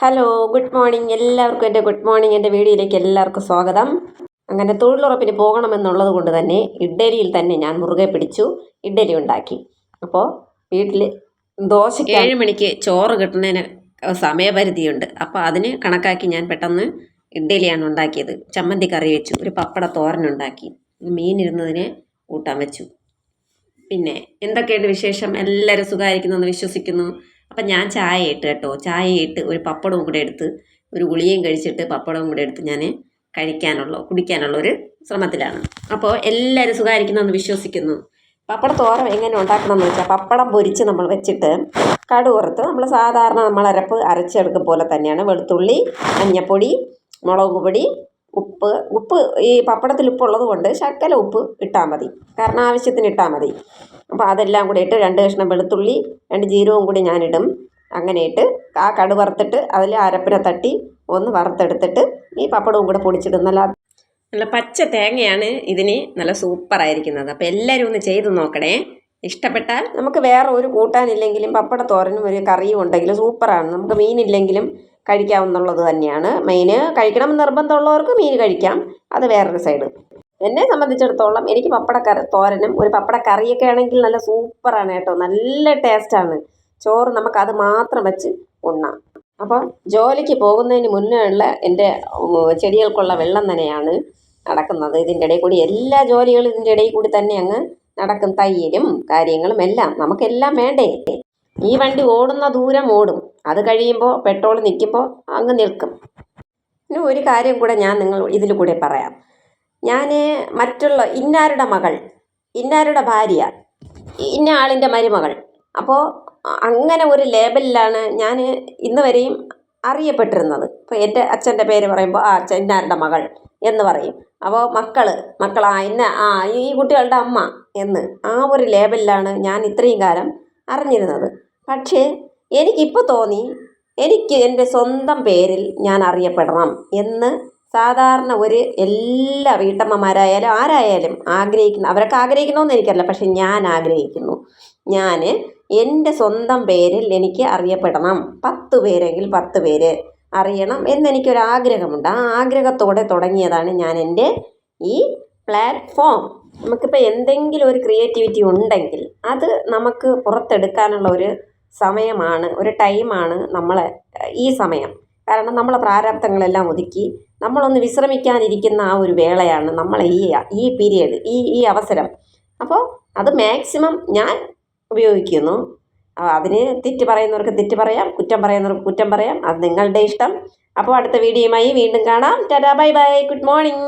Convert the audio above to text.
Hello good morning എല്ലാവർക്കും എന്റെ good morning എന്റെ വീഡിയോയിലേക്ക് എല്ലാവർക്കും സ്വാഗതം. അങ്ങനെ തൊഴിലുറപ്പിന് പോകണമെന്നുള്ളത് കൊണ്ട് തന്നെ ഇഡ്ഡലിയിൽ തന്നെ ഞാൻ മുറുകെ പിടിച്ചു ഇഡ്ഡലി ഉണ്ടാക്കി. അപ്പോൾ വീട്ടിൽ ദോശ ഏഴ് മണിക്ക് ചോറ് കിട്ടുന്നതിന് സമയപരിധിയുണ്ട്. അപ്പോൾ അതിന് കണക്കാക്കി ഞാൻ പെട്ടെന്ന് ഇഡ്ഡലിയാണ് ഉണ്ടാക്കിയത്. ചമ്മന്തി കറി വെച്ചു ഒരു പപ്പട തോരനുണ്ടാക്കി മീനിരുന്നതിനെ കൂട്ടാൻ വെച്ചു. പിന്നെ എന്തൊക്കെയുണ്ട് വിശേഷം? എല്ലാവരും സുഖമായിരിക്കുന്നു എന്ന് വിശ്വസിക്കുന്നു. അപ്പം ഞാൻ ചായ ഇട്ട് കേട്ടോ. ചായ ഇട്ട് ഒരു പപ്പടവും കൂടെ എടുത്ത് ഒരു ഗുളിയും കഴിച്ചിട്ട് പപ്പടവും കൂടെ എടുത്ത് ഞാൻ കഴിക്കാനുള്ള കുടിക്കാനുള്ള ഒരു ശ്രമത്തിലാണ്. അപ്പോൾ എല്ലാവരും സുഖമായിരിക്കുന്നെന്ന് വിശ്വസിക്കുന്നു. പപ്പട തോരൻ എങ്ങനെ ഉണ്ടാക്കണമെന്ന് വെച്ചാൽ പപ്പടം പൊരിച്ച് നമ്മൾ വെച്ചിട്ട് കടുവറുത്ത് നമ്മൾ സാധാരണ നമ്മൾ അരപ്പ് അരച്ചെടുക്കും പോലെ തന്നെയാണ്. വെളുത്തുള്ളി മഞ്ഞപ്പൊടി മുളക് പൊടി ഉപ്പ് ഉപ്പ് ഈ പപ്പടത്തിൽ ഉപ്പുള്ളത് കൊണ്ട് ശക്കല ഉപ്പ് ഇട്ടാൽ മതി. കാരണം ആവശ്യത്തിന് ഇട്ടാൽ മതി. അപ്പോൾ അതെല്ലാം കൂടി ഇട്ട് രണ്ട് കഷ്ണം വെളുത്തുള്ളി രണ്ട് ജീരകവും കൂടി ഞാനിടും. അങ്ങനെ ഇട്ട് ആ കടു വറുത്തിട്ട് അതിൽ അരപ്പിനെ തട്ടി ഒന്ന് വറുത്തെടുത്തിട്ട് ഈ പപ്പടവും കൂടെ പൊടിച്ചിടും. നല്ല നല്ല പച്ച തേങ്ങയാണ് ഇതിന് നല്ല സൂപ്പറായിരിക്കുന്നത് അപ്പോൾ എല്ലാവരും ഒന്ന് ചെയ്ത് നോക്കണേ. ഇഷ്ടപ്പെട്ടാൽ നമുക്ക് വേറെ ഒരു കൂട്ടാനില്ലെങ്കിലും പപ്പട തോരനും ഒരു കറിയും ഉണ്ടെങ്കിലും സൂപ്പറാണ് നമുക്ക് മീനില്ലെങ്കിലും കഴിക്കാവുന്നുള്ളത് തന്നെയാണ്. മീൻ കഴിക്കണം നിർബന്ധമുള്ളവർക്ക് മീൻ കഴിക്കാം. അത് വേറൊരു സൈഡ് എന്നെ സംബന്ധിച്ചിടത്തോളം എനിക്ക് പപ്പടക്കറി തോരനും ഒരു പപ്പടക്കറിയൊക്കെ ആണെങ്കിൽ നല്ല സൂപ്പറാണ് കേട്ടോ. നല്ല ടേസ്റ്റാണ് ചോറ് നമുക്ക് അത് മാത്രം വെച്ച് ഉണ്ണാം. അപ്പോൾ ജോലിക്ക് പോകുന്നതിന് മുന്നേ ഉള്ള എന്റെ ചെടികൾക്കുള്ള വെള്ളം തന്നെയാണ് നടക്കുന്നത്. ഇതിന്റെ ഇടയിൽ കൂടി എല്ലാ ജോലികളും ഇതിന്റെ ഇടയിൽ കൂടി തന്നെ അങ്ങ് നടക്കും. തയ്യലും കാര്യങ്ങളും എല്ലാം നമുക്കെല്ലാം വേണ്ടേ? ഈ വണ്ടി ഓടുന്ന ദൂരം ഓടും. അത് കഴിയുമ്പോൾ പെട്രോൾ നിൽക്കുമ്പോൾ അങ്ങ് നിൽക്കും. പിന്നെ ഒരു കാര്യം കൂടെ ഞാൻ നിങ്ങൾ ഇതിൽ കൂടെ പറയാം. ഞാൻ മറ്റുള്ള ഇന്നാരുടെ മകൾ ഇന്നാരുടെ ഭാര്യ ഇന്ന ആളിന്റെ മരുമകൾ. അപ്പോൾ അങ്ങനെ ഒരു ലേബലിലാണ് ഞാൻ ഇന്ന് വരെയും അറിയപ്പെട്ടിരുന്നത്. ഇപ്പോൾ എന്റെ അച്ഛന്റെ പേര് പറയുമ്പോൾ ആ അച്ഛൻ ഇന്നാരുടെ മകൾ എന്ന് പറയും. അപ്പോൾ മക്കൾ ആ ഇന്ന ആ ഈ കുട്ടികളുടെ അമ്മ എന്ന് ആ ഒരു ലേബലിലാണ് ഞാൻ ഇത്രയും കാലം അറിഞ്ഞിരുന്നത്. പക്ഷേ എനിക്കിപ്പോൾ തോന്നി എനിക്ക് എന്റെ സ്വന്തം പേരിൽ ഞാൻ അറിയപ്പെടണം എന്ന് സാധാരണ ഒരു എല്ലാ വീട്ടമ്മമാരായാലും ആരായാലും ആഗ്രഹിക്കുന്ന അവരൊക്കെ ആഗ്രഹിക്കണമെന്ന് എനിക്കറിയില്ല പക്ഷെ ഞാൻ ആഗ്രഹിക്കുന്നു. ഞാൻ എന്റെ സ്വന്തം പേരിൽ എനിക്ക് അറിയപ്പെടണം. പത്ത് പേരെങ്കിൽ പത്ത് പേര് അറിയണം എന്നെനിക്കൊരാഗ്രഹമുണ്ട്. ആ ആഗ്രഹത്തോടെ തുടങ്ങിയതാണ് ഞാൻ എന്റെ ഈ പ്ലാറ്റ്ഫോം. നമുക്കിപ്പോൾ എന്തെങ്കിലും ഒരു ക്രിയേറ്റിവിറ്റി ഉണ്ടെങ്കിൽ അത് നമുക്ക് പുറത്തെടുക്കാനുള്ള ഒരു സമയമാണ് ഒരു ടൈമാണ് നമ്മളെ ഈ സമയം. കാരണം നമ്മളെ പ്രാരാബ്ദങ്ങളെല്ലാം ഒതുക്കി നമ്മളൊന്ന് വിശ്രമിക്കാനിരിക്കുന്ന ആ ഒരു വേളയാണ് നമ്മളെ ഈ ഈ പീരിയഡ് ഈ ഈ അവസരം. അപ്പോൾ അത് മാക്സിമം ഞാൻ ഉപയോഗിക്കുന്നു. അതിന് തെറ്റ് പറയുന്നവർക്ക് തെറ്റ് പറയാം കുറ്റം പറയുന്നവർക്ക് കുറ്റം പറയാം. അത് നിങ്ങളുടെ ഇഷ്ടം. അപ്പോൾ അടുത്ത വീഡിയോയുമായി വീണ്ടും കാണാം. Tata bye bye. Good morning.